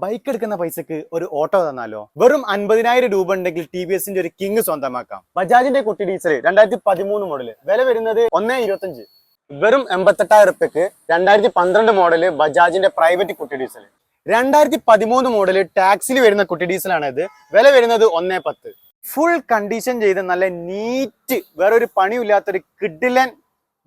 Bike എടുക്കുന്ന പൈസക്ക് ഒരു ഓട്ടോ തന്നാലോ? വെറും അൻപതിനായിരം രൂപ ഉണ്ടെങ്കിൽ ടി വി എസിന്റെ ഒരു കിങ് സ്വന്തമാക്കാം. ബജാജിന്റെ കുട്ടി ഡീസൽ രണ്ടായിരത്തി പതിമൂന്ന് മോഡൽ വില വരുന്നത് ഒന്നേ ഇരുപത്തഞ്ച്. വെറും എൺപത്തെട്ടായിരം റുപ്യക്ക് രണ്ടായിരത്തി പന്ത്രണ്ട് മോഡൽ ബജാജിന്റെ പ്രൈവറ്റ് കുട്ടി ഡീസൽ രണ്ടായിരത്തി പതിമൂന്ന് മോഡൽ ടാക്സിൽ വരുന്ന കുട്ടി ഡീസലാണ് ഇത് വില വരുന്നത് ഒന്നേ പത്ത്. ഫുൾ കണ്ടീഷൻ ചെയ്ത് നല്ല നീറ്റ് വേറൊരു പണിയില്ലാത്തൊരു കിഡിലൻ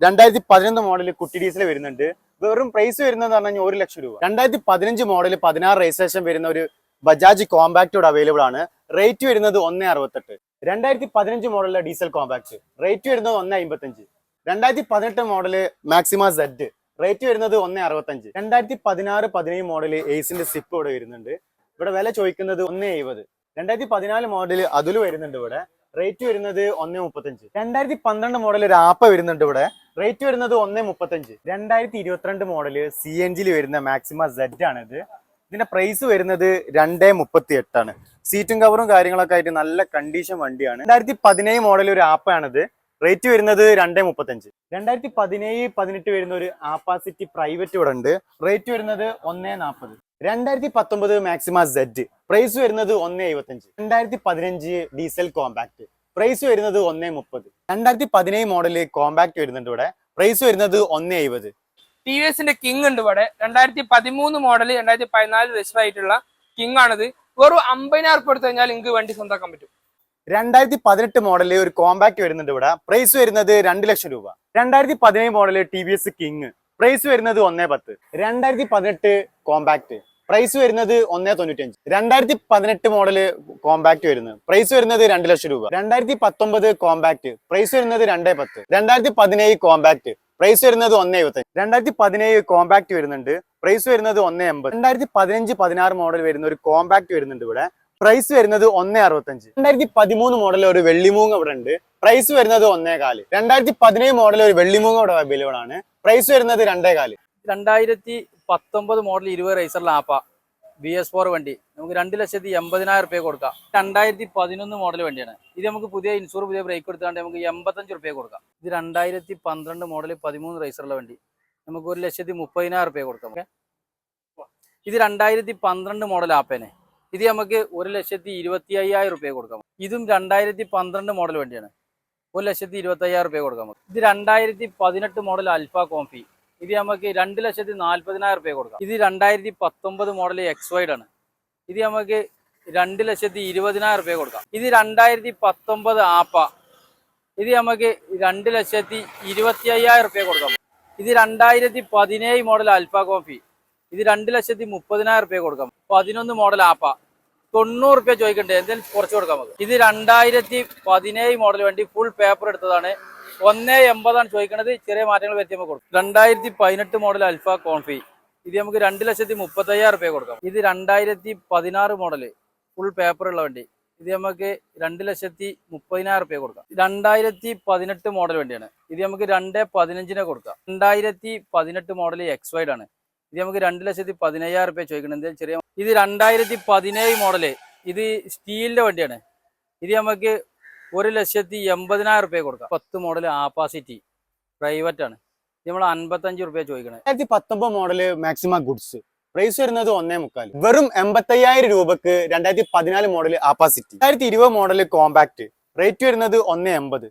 രണ്ടായിരത്തി പതിനൊന്ന് മോഡൽ കുട്ടി ഡീസൽ വരുന്നുണ്ട്. വെറും പ്രൈസ് വരുന്നത് പറഞ്ഞു ഒരു ലക്ഷം രൂപ. രണ്ടായിരത്തി പതിനഞ്ച് മോഡൽ പതിനാറ് രജിസ്ട്രേഷൻ വരുന്ന ഒരു ബജാജ് കോമ്പാക്ട് ഇവിടെ അവൈലബിൾ ആണ്. റേറ്റ് വരുന്നത് ഒന്ന് അറുപത്തെട്ട്. രണ്ടായിരത്തി പതിനഞ്ച് മോഡലിലെ ഡീസൽ കോമ്പാക്ട് റേറ്റ് വരുന്നത് ഒന്ന് അമ്പത്തഞ്ച് രണ്ടായിരത്തി പതിനെട്ട് മോഡൽ മാക്സിമ സെഡ് റേറ്റ് വരുന്നത് ഒന്ന് അറുപത്തഞ്ച്. രണ്ടായിരത്തി പതിനാറ് പതിനേഴ് മോഡൽ എയ്സിന്റെ സിപ്പ് ഇവിടെ വരുന്നുണ്ട്. ഇവിടെ വില ചോദിക്കുന്നത് ഒന്ന് എഴുപത്. രണ്ടായിരത്തി പതിനാല് മോഡൽ അതിൽ വരുന്നുണ്ട് ഇവിടെ. റേറ്റ് വരുന്നത് ഒന്ന് മുപ്പത്തഞ്ച്. രണ്ടായിരത്തി പന്ത്രണ്ട് മോഡൽ ഒരു ആപ്പ വരുന്നുണ്ട് ഇവിടെ. റേറ്റ് വരുന്നത് ഒന്ന് മുപ്പത്തഞ്ച്. രണ്ടായിരത്തി ഇരുപത്തിരണ്ട് മോഡൽ സി എൻ ജിയിൽ വരുന്ന മാക്സിമ സെഡ് ആണ് ഇത് ഇതിന്റെ പ്രൈസ് വരുന്നത് രണ്ടേ മുപ്പത്തി എട്ടാണ് സീറ്റും കവറും കാര്യങ്ങളൊക്കെ ആയിട്ട് നല്ല കണ്ടീഷൻ വണ്ടിയാണ്. രണ്ടായിരത്തി പതിനേഴ് മോഡൽ ഒരു ആപ്പാണിത് റേറ്റ് വരുന്നത് രണ്ടേ മുപ്പത്തഞ്ച്. രണ്ടായിരത്തി പതിനേഴ് പതിനെട്ട് വരുന്ന ഒരു ആപ്പാസിറ്റി പ്രൈവറ്റ് ഇവിടെ ഉണ്ട്. റേറ്റ് വരുന്നത് ഒന്നേ നാൽപ്പത് രണ്ടായിരത്തി പത്തൊമ്പത് മാക്സിമ സെഡ് പ്രൈസ് വരുന്നത് ഒന്നേ എഴുപത്തഞ്ച്. രണ്ടായിരത്തി പതിനഞ്ച് ഡീസൽ കോമ്പാക്ട് പ്രൈസ് വരുന്നത് ഒന്നേ മുപ്പത്. രണ്ടായിരത്തി പതിനേഴ് മോഡൽ കോമ്പാക്ട് വരുന്നുണ്ട് ഇവിടെ. പ്രൈസ് വരുന്നത് ഒന്നേ എഴുപത്. ടി വി എസിന്റെ കിങ് ഉണ്ട് ഇവിടെ. രണ്ടായിരത്തി പതിമൂന്ന് മോഡൽ രണ്ടായിരത്തി പതിനാല് രജിസ്റ്റർ ആയിട്ടുള്ള കിങ് ആണിത്. വെറും അമ്പതിനായിരം ഉറുപ്പ് എടുത്തു കഴിഞ്ഞാൽ നിങ്ങൾക്ക് വണ്ടി സ്വന്തമാക്കാൻ പറ്റും. രണ്ടായിരത്തി പതിനെട്ട് മോഡൽ ഒരു കോമ്പാക്ട് വരുന്നുണ്ട് ഇവിടെ. പ്രൈസ് വരുന്നത് രണ്ട് ലക്ഷം രൂപ. രണ്ടായിരത്തി പതിനേഴ് model T V S king price വരുന്നത് ഒന്നേ പത്ത്. രണ്ടായിരത്തി പതിനെട്ട് കോമ്പാക്ട് പ്രൈസ് വരുന്നത് ഒന്നേ തൊണ്ണൂറ്റഞ്ച് രണ്ടായിരത്തി പതിനെട്ട് മോഡൽ കോമ്പാക്ട് വരുന്നത് പ്രൈസ് വരുന്നത് രണ്ട് ലക്ഷം രൂപ. രണ്ടായിരത്തി പത്തൊമ്പത് കോമ്പാക്ട് പ്രൈസ് വരുന്നത് രണ്ടേ പത്ത്. രണ്ടായിരത്തി പതിനേഴ് കോമ്പാക്ട് പ്രൈസ് വരുന്നത് ഒന്നേ ഇരുപത്തഞ്ച്. രണ്ടായിരത്തി പതിനേഴ് കോമ്പാക്ട് വരുന്നുണ്ട്. പ്രൈസ് വരുന്നത് ഒന്നേ എൺപത് രണ്ടായിരത്തി പതിനഞ്ച് പതിനാറ് മോഡൽ വരുന്ന ഒരു കോമ്പാക്ട് വരുന്നുണ്ട് ഇവിടെ. പ്രൈസ് വരുന്നത് ഒന്നേ അറുപത്തഞ്ച്. രണ്ടായിരത്തി പതിമൂന്ന് മോഡൽ ഒരു വെള്ളിമൂങ്ങ ഇവിടെ ഉണ്ട്. പ്രൈസ് വരുന്നത് ഒന്നേ കാൽ രണ്ടായിരത്തി പതിനേഴ് മോഡൽ ഒരു വെള്ളിമൂങ്ങ ഇവിടെ അവൈലബിൾ ആണ്. പ്രൈസ് വരുന്നത് രണ്ടേ കാൽ രണ്ടായിരത്തി പത്തൊമ്പത് മോഡൽ ഇരുപത് റൈസറിലെ ആപ്പ. ബി എസ് ഫോർ വണ്ടി. നമുക്ക് രണ്ട് ലക്ഷത്തി എൺപതിനായിരം റുപ്യ കൊടുക്കാം. രണ്ടായിരത്തി പതിനൊന്ന് മോഡൽ വണ്ടിയാണ്. ഇത് നമുക്ക് പുതിയ ഇൻഷൂർ പുതിയ ബ്രേക്ക് എടുത്താണ്ട് നമുക്ക് എൺപത്തഞ്ച് റുപ്യ കൊടുക്കാം. ഇത് രണ്ടായിരത്തി പന്ത്രണ്ട് മോഡൽ പതിമൂന്ന് റേസറുള്ള വണ്ടി. നമുക്ക് ഒരു ലക്ഷത്തി മുപ്പതിനായിരം റുപ്യ കൊടുക്കാം. ഓക്കെ ഇത് രണ്ടായിരത്തി പന്ത്രണ്ട് മോഡൽ ആപ്പേനെ ഇത് നമുക്ക് ഒരു ലക്ഷത്തി ഇരുപത്തി അയ്യായിരം റുപ്യ കൊടുക്കാം. ഇതും രണ്ടായിരത്തി പന്ത്രണ്ട് മോഡൽ വണ്ടിയാണ്. ഒരു ലക്ഷത്തി ഇരുപത്തി അയ്യായിരം റുപ്യ കൊടുക്കാം. ഇത് രണ്ടായിരത്തി പതിനെട്ട് മോഡൽ അൽഫ കോംഫി ഇത് നമുക്ക് രണ്ട് ലക്ഷത്തി നാല്പതിനായിരം റുപ്യ കൊടുക്കാം. ഇത് രണ്ടായിരത്തി പത്തൊമ്പത് മോഡൽ എക്സ് വൈഡ് ആണ്. ഇത് നമുക്ക് രണ്ട് ലക്ഷത്തി ഇരുപതിനായിരം റുപ്യ കൊടുക്കാം. ഇത് രണ്ടായിരത്തി പത്തൊമ്പത് ആപ്പ. ഇത് നമുക്ക് രണ്ട് ലക്ഷത്തി ഇരുപത്തി അയ്യായിരം റുപ്യ കൊടുക്കാം. ഇത് രണ്ടായിരത്തി പതിനേഴ് മോഡൽ അൽഫ കോഫി ഇത് രണ്ട് ലക്ഷത്തി മുപ്പതിനായിരം റുപ്യ കൊടുക്കാം. പതിനൊന്ന് മോഡൽ ആപ്പ. തൊണ്ണൂറ് റുപ്യ ചോദിക്കണ്ടേ? എന്തെങ്കിലും കുറച്ച് കൊടുക്കാം നമുക്ക്. ഇത് രണ്ടായിരത്തി പതിനേഴ് മോഡൽ വേണ്ടി ഫുൾ പേപ്പർ എടുത്തതാണ്. ഒന്നേ എൺപതാണ് ചോദിക്കണത്. ചെറിയ മാറ്റങ്ങൾ വരുത്തി നമുക്ക് കൊടുക്കും. രണ്ടായിരത്തി പതിനെട്ട് മോഡൽ അൽഫ കോൺഫി ഇത് നമുക്ക് രണ്ട് ലക്ഷത്തി മുപ്പത്തി അയ്യായിരം റുപ്യ കൊടുക്കാം. ഇത് രണ്ടായിരത്തി പതിനാറ് മോഡൽ ഫുൾ പേപ്പർ ഉള്ള വണ്ടി. ഇത് നമുക്ക് രണ്ട് ലക്ഷത്തി മുപ്പതിനായിരം റുപ്യ കൊടുക്കാം. രണ്ടായിരത്തി പതിനെട്ട് മോഡൽ വണ്ടിയാണ്. ഇത് നമുക്ക് രണ്ട് പതിനഞ്ചിനെ കൊടുക്കാം. രണ്ടായിരത്തി പതിനെട്ട് മോഡൽ എക്സ് വൈഡ് ആണ്. ഇത് നമുക്ക് രണ്ട് ലക്ഷത്തി പതിനയ്യായിരം റുപ്യ ചോദിക്കണം എന്താ ചെറിയ ഇത് രണ്ടായിരത്തി പതിനേഴ് മോഡൽ ഇത് സ്റ്റീലിന്റെ വണ്ടിയാണ്. ഇത് നമുക്ക് ഒരു ലക്ഷത്തി എൺപതിനായിരം റുപ്യ കൊടുക്കാം. പത്ത് മോഡൽ ആപ്പാസിറ്റി പ്രൈവറ്റ് ആണ്. നമ്മൾ അൻപത്തഞ്ച് റുപ്യ ചോദിക്കണേ. രണ്ടായിരത്തി പത്തൊമ്പത് മോഡൽ മാക്സിമ ഗുഡ്സ് പ്രൈസ് വരുന്നത് ഒന്നേ മുക്കാൽ വെറും എൺപത്തയ്യായിരം രൂപക്ക് രണ്ടായിരത്തി പതിനാല് മോഡൽ ആപ്പാസിറ്റി രണ്ടായിരത്തി ഇരുപത് മോഡൽ കോമ്പാക്ട് റേറ്റ് വരുന്നത് ഒന്നേ എൺപത്.